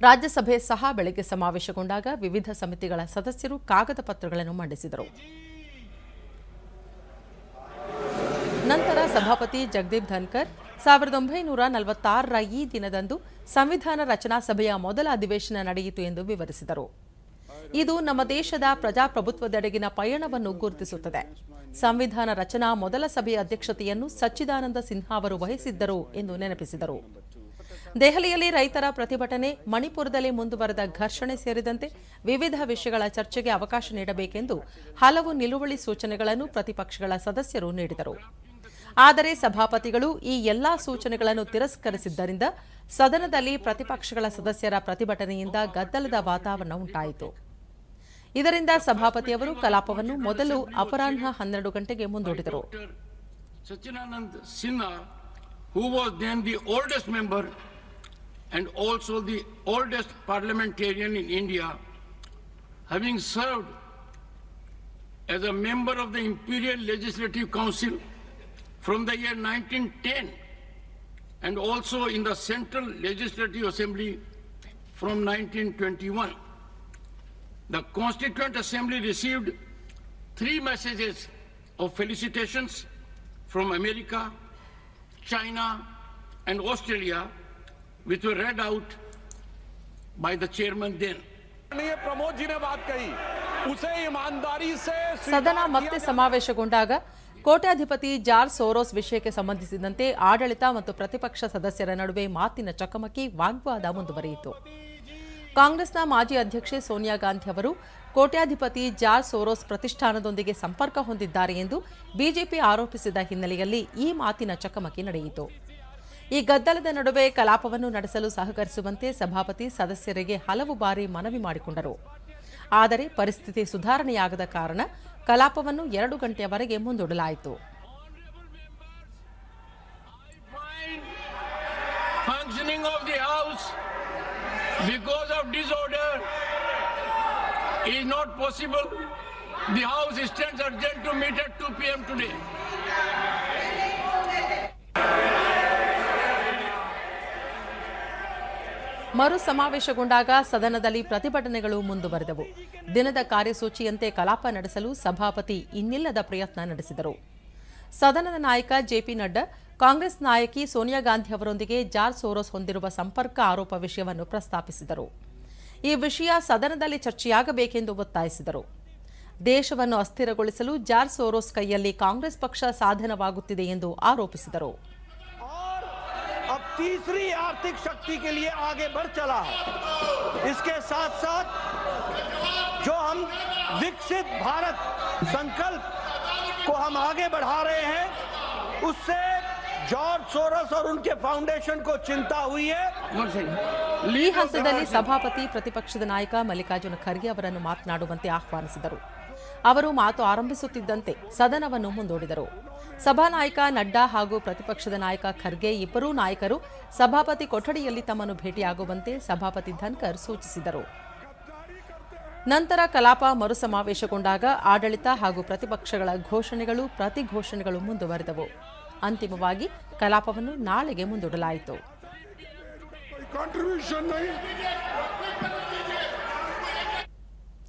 ರಾಜ್ಯಸಭೆ ಸಹ ಬೆಳಗ್ಗೆ ಸಮಾವೇಶಗೊಂಡಾಗ ವಿವಿಧ ಸಮಿತಿಗಳ ಸದಸ್ಯರು ಕಾಗದ ಪತ್ರಗಳನ್ನು ಮಂಡಿಸಿದರು. ನಂತರ ಸಭಾಪತಿ ಜಗದೀಪ್ ಧನ್ಕರ್ ಸಾವಿರದ ಒಂಬೈನೂರ ನಲವತ್ತಾರರ ಈ ದಿನದಂದು ಸಂವಿಧಾನ ರಚನಾ ಸಭೆಯ ಮೊದಲ ಅಧಿವೇಶನ ನಡೆಯಿತು ಎಂದು ವಿವರಿಸಿದರು. ಇದು ನಮ್ಮ ದೇಶದ ಪ್ರಜಾಪ್ರಭುತ್ವದೆಡೆಗಿನ ಪಯಣವನ್ನು ಗುರುತಿಸುತ್ತದೆ. ಸಂವಿಧಾನ ರಚನಾ ಮೊದಲ ಸಭೆಯ ಅಧ್ಯಕ್ಷತೆಯನ್ನು ಸಚ್ಚಿದಾನಂದ ಸಿನ್ಹಾ ಅವರು ವಹಿಸಿದ್ದರು ಎಂದು ನೆನಪಿಸಿದರು. ದೆಹಲಿಯಲ್ಲಿ ರೈತರ ಪ್ರತಿಭಟನೆ, ಮಣಿಪುರದಲ್ಲಿ ಮುಂದುವರೆದ ಘರ್ಷಣೆ ಸೇರಿದಂತೆ ವಿವಿಧ ವಿಷಯಗಳ ಚರ್ಚೆಗೆ ಅವಕಾಶ ನೀಡಬೇಕೆಂದು ಹಲವು ನಿಲುವಳಿ ಸೂಚನೆಗಳನ್ನು ಪ್ರತಿಪಕ್ಷಗಳ ಸದಸ್ಯರು ನೀಡಿದರು. ಆದರೆ ಸಭಾಪತಿಗಳು ಈ ಎಲ್ಲಾ ಸೂಚನೆಗಳನ್ನು ತಿರಸ್ಕರಿಸಿದ್ದರಿಂದ ಸದನದಲ್ಲಿ ಪ್ರತಿಪಕ್ಷಗಳ ಸದಸ್ಯರ ಪ್ರತಿಭಟನೆಯಿಂದ ಗದ್ದಲದ ವಾತಾವರಣ ಉಂಟಾಯಿತು. ಇದರಿಂದ ಸಭಾಪತಿಯವರು ಕಲಾಪವನ್ನು ಮೊದಲು ಅಪರಾಹ್ನ ಹನ್ನೆರಡು ಗಂಟೆಗೆ ಮುಂದೂಡಿದರು. who was then the oldest member and also the oldest parliamentarian in India, having served as a member of the Imperial Legislative Council from the year 1910 and also in the Central Legislative Assembly from 1921. The Constituent Assembly received three messages of felicitations from America, China, and Australia, which were read out by the chairman then. ಸದನ ಮತ್ತೆ ಸಮಾವೇಶಗೊಂಡಾಗ ಕೋಟ್ಯಾಧಿಪತಿ jar Soros ವಿಷಯಕ್ಕೆ ಸಂಬಂಧಿಸಿದಂತೆ ಆಡಳಿತ ಮತ್ತು ಪ್ರತಿಪಕ್ಷ ಸದಸ್ಯರ ನಡುವೆ ಮಾತಿನ ಚಕಮಕಿ ವಾಗ್ವಾದ ಮುಂದುವರಿಯಿತು. ಕಾಂಗ್ರೆಸ್ನ ಮಾಜಿ ಅಧ್ಯಕ್ಷೆ ಸೋನಿಯಾ ಗಾಂಧಿ ಅವರು ಕೋಟ್ಯಾಧಿಪತಿ ಜಾರ್ ಸೋರೋಸ್ ಪ್ರತಿಷ್ಠಾನದೊಂದಿಗೆ ಸಂಪರ್ಕ ಹೊಂದಿದ್ದಾರೆ ಎಂದು ಬಿಜೆಪಿ ಆರೋಪಿಸಿದ ಹಿನ್ನೆಲೆಯಲ್ಲಿ ಈ ಮಾತಿನ ಚಕಮಕಿ ನಡೆಯಿತು. ಈ ಗದ್ದಲದ ನಡುವೆ ಕಲಾಪವನ್ನು ನಡೆಸಲು ಸಹಕರಿಸುವಂತೆ ಸಭಾಪತಿ ಸದಸ್ಯರಿಗೆ ಹಲವು ಬಾರಿ ಮನವಿ ಮಾಡಿಕೊಂಡರು. ಆದರೆ ಪರಿಸ್ಥಿತಿ ಸುಧಾರಣೆಯಾಗದ ಕಾರಣ ಕಲಾಪವನ್ನು ಎರಡು ಗಂಟೆಯವರೆಗೆ ಮುಂದೂಡಲಾಯಿತು. The house adjourned to two P M today ಮರು ಸಮಾವೇಶಗೊಂಡಾಗ ಸದನದಲ್ಲಿ ಪ್ರತಿಭಟನೆಗಳು ಮುಂದುವರೆದವು. ದಿನದ ಕಾರ್ಯಸೂಚಿಯಂತೆ ಕಲಾಪ ನಡೆಸಲು ಸಭಾಪತಿ ಇನ್ನಿಲ್ಲದ ಪ್ರಯತ್ನ ನಡೆಸಿದರು. ಸದನದ ನಾಯಕ ಜೆಪಿ ನಡ್ಡಾ, ಕಾಂಗ್ರೆಸ್ ನಾಯಕಿ ಸೋನಿಯಾ ಗಾಂಧಿ ಅವರೊಂದಿಗೆ ಜಾರ್ ಸೋರೋಸ್ ಹೊಂದಿರುವ ಸಂಪರ್ಕ ಆರೋಪ ವಿಷಯವನ್ನು ಪ್ರಸ್ತಾಪಿಸಿದರು. ಈ ವಿಷಯ ಸದನದಲ್ಲಿ ಚರ್ಚೆಯಾಗಬೇಕೆಂದು ಒತ್ತಾಯಿಸಿದರು. ದೇಶವನ್ನು ಅಸ್ಥಿರಗೊಳಿಸಲು ಜಾರ್ ಸೋರೋಸ್ ಕೈಯಲ್ಲಿ ಕಾಂಗ್ರೆಸ್ ಪಕ್ಷ ಸಾಧನವಾಗುತ್ತಿದೆ ಎಂದು ಆರೋಪಿಸಿದರು. तीसरी आर्थिक शक्ति के लिए आगे बढ़ चला है इसके साथ साथ जो हम विकसित भारत संकल्प को हम आगे बढ़ा रहे हैं उससे जॉर्ज सोरस और उनके फाउंडेशन को चिंता हुई है One second. ಈ ಹಂತದಲ್ಲಿ ಸಭಾಪತಿ ಪ್ರತಿಪಕ್ಷದ ನಾಯಕ ಮಲ್ಲಿಕಾರ್ಜುನ ಖರ್ಗೆ ಅವರನ್ನು ಮಾತನಾಡುವಂತೆ ಆಹ್ವಾನಿಸಿದರು ಅವರು ಮಾತು ಆರಂಭಿಸುತ್ತಿದ್ದಂತೆ ಸದನವನ್ನು ಮುಂದೂಡಿದರು. ಸಭಾನಾಯಕ ನಡ್ಡಾ ಹಾಗೂ ಪ್ರತಿಪಕ್ಷದ ನಾಯಕ ಖರ್ಗೆ ಇಬ್ಬರೂ ನಾಯಕರು ಸಭಾಪತಿ ಕೊಠಡಿಯಲ್ಲಿ ತಮ್ಮನ್ನು ಭೇಟಿಯಾಗುವಂತೆ ಸಭಾಪತಿ ಧನ್ಕರ್ ಸೂಚಿಸಿದರು. ನಂತರ ಕಲಾಪ ಮರುಸಮಾವೇಶಗೊಂಡಾಗ ಆಡಳಿತ ಹಾಗೂ ಪ್ರತಿಪಕ್ಷಗಳ ಘೋಷಣೆಗಳು ಪ್ರತಿ ಪ್ರತಿಘೋಷಣೆಗಳು ಮುಂದುವರೆದವು. ಅಂತಿಮವಾಗಿ ಕಲಾಪವನ್ನು ನಾಳೆಗೆ ಮುಂದೂಡಲಾಯಿತು.